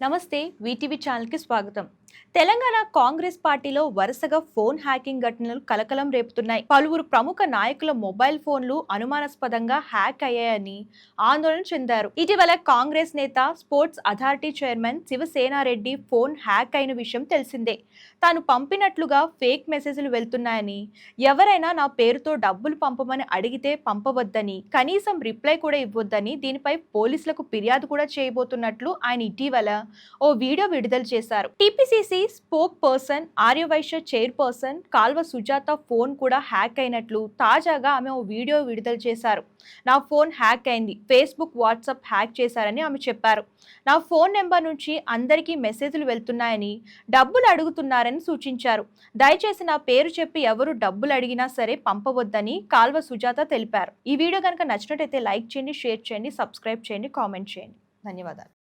నమస్తే వీటీవీ ఛానల్కి స్వాగతం తెలంగాణ కాంగ్రెస్ పార్టీలో వరుసగా ఫోన్ హ్యాకింగ్ ఘటనలు కలకలం రేపుతున్నాయి. పలువురు ప్రముఖ నాయకుల మొబైల్ ఫోన్లు అనుమానాస్పదంగా హ్యాక్ అయ్యాయని ఆందోళన చెందారు. ఇటీవల కాంగ్రెస్ నేత sports authority chairman Sivasenareddy phone hack అయిన విషయం తెలిసిందే. తాను పంపినట్లుగా ఫేక్ మెసేజ్లు వెళ్తున్నాయని ఎవరైనా నా పేరుతో డబ్బులు పంపమని అడిగితే పంపవద్దని కనీసం రిప్లై కూడా ఇవ్వొద్దని దీనిపై పోలీసులకు ఫిర్యాదు కూడా చేయబోతున్నట్లు ఆయన ఇటీవల ఓ వీడియో విడుదల చేశారు. TPCC spoke person Aryavysya chairperson Kalva Sujatha phone కూడా హ్యాక్ అయినట్లు తాజాగా ఆమె ఓ వీడియో విడుదల చేశారు. నా ఫోన్ హ్యాక్ అయింది. ఫేస్బుక్ వాట్సాప్ హ్యాక్ చేశారని ఆమె చెప్పారు. నా ఫోన్ నెంబర్ నుంచి అందరికీ మెసేజ్లు వెళ్తున్నాయని డబ్బులు అడుగుతున్నారని సూచించారు. దయచేసి నా పేరు చెప్పి ఎవరు డబ్బులు అడిగినా సరే పంపవద్దని కాల్వ సుజాత తెలిపారు. ఈ వీడియో కనుక నచ్చినట్టయితే లైక్ చేయండి షేర్ చేయండి సబ్స్క్రైబ్ చేయండి కామెంట్ చేయండి. ధన్యవాదాలు.